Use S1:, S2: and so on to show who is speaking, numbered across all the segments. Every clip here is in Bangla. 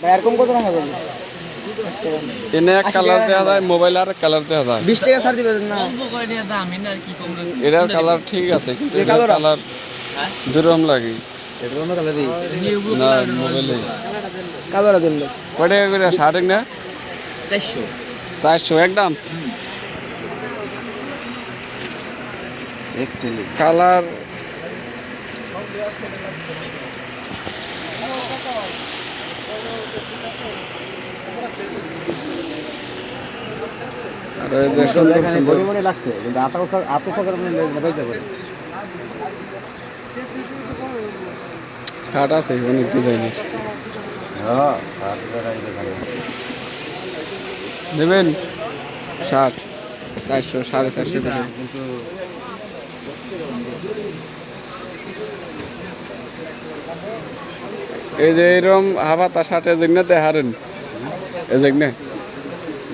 S1: ভাই এরকম কত রাখা যাবে
S2: এনে এক কালার দেওয়া যায় মোবাইল আর কালার দেওয়া যায়।
S1: বিশ টাকা ছাড় দিবেন না?
S2: এটার কালার ঠিক আছে কিন্তু এটার কালার দুরকম লাগে।
S1: এটা অন্য কালারই
S2: না মোবাইলে
S1: কালোরা দিন
S2: কয় টাকা করে ষাট না?
S1: চারশো।
S2: চারশো একদম। কালার আর এই যে সুন্দর সুন্দর
S3: মনে লাগছে কিন্তু মানে
S2: শার্ট আছে অনেক ডিজাইনের নেবেন? ষাট চারশো সাড়ে চারশো
S3: কিন্তু
S2: এই যে এরকম হাবাতা শার্টে যেগুলো দেখারেন এই যেগুলো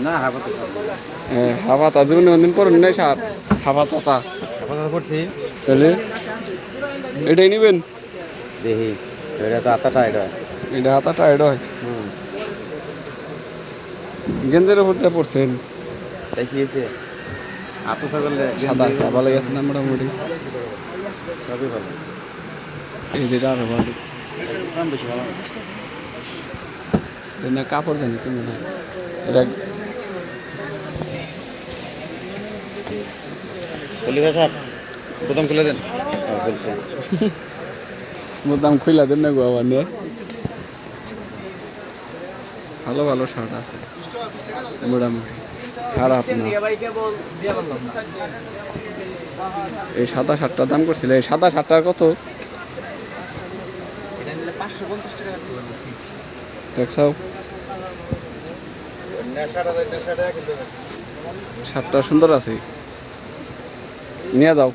S3: না হাফাতে
S2: জীবনে পড়ুন নাই শার্ট হাবাতা
S3: হাফাতে পড়ছি।
S2: তাহলে? এটাই নেবেন?
S3: দেখি এটা তো আতাটা এটা।
S2: এটা হাতা টাইট হয়। গেঞ্জের উপর দিয়ে পড়ছেন?
S3: দেখিয়েছে আপু ছাগলে
S2: সাদা ভালো গেছে না মোটামুটি?
S3: সবই ভালো।
S2: এই আরও ভালো
S3: দাম বেশি ভালো
S2: না কাপড় জানি তুমি না। এটা
S3: খুলি ভাই সাহেব খুলে দেন। হ্যাঁ খুলছে।
S2: মোটাম খুইলা দেন না গো আবার নিয়ে ভালো ভালো শার্ট আছে। মোটামুটি। খারাপ না এই সাদা শার্টটার দাম করছিল এই সাদা শার্টটার কত? দেখছাও শার্টটা সুন্দর আছে। নিয়ে দাও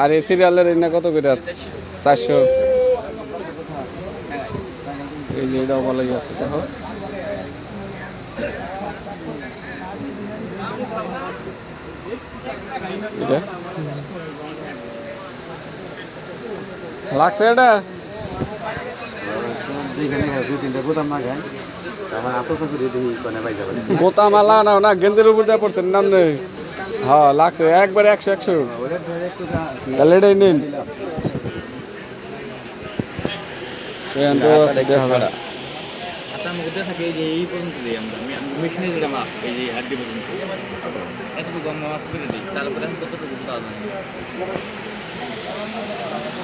S2: আর এই সিরিয়ালের এনে কত করে আছে? চারশো। এই যে এটাও ভালোই আছে, দেখো। লাগছে এটা?
S3: যেখানে দুই তিনটা গোদাম না খায় আমার আপু ছাগলে দেখি কোনে পাই যাবে
S2: গোতা মালা নাও না গেঞ্জের উপর দিয়ে পড়ছেন নাম নেই। হ্যাঁ লাগছে একবারে একশো একশো।
S3: ধরে
S2: তাহলে এটাই নিন।
S4: যে যে করে কতটুকু পাওয়া যায়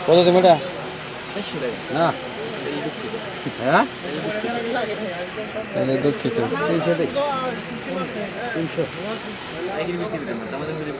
S3: কত এটা? না। হ্যাঁ?
S2: তাহলে দুঃখিত।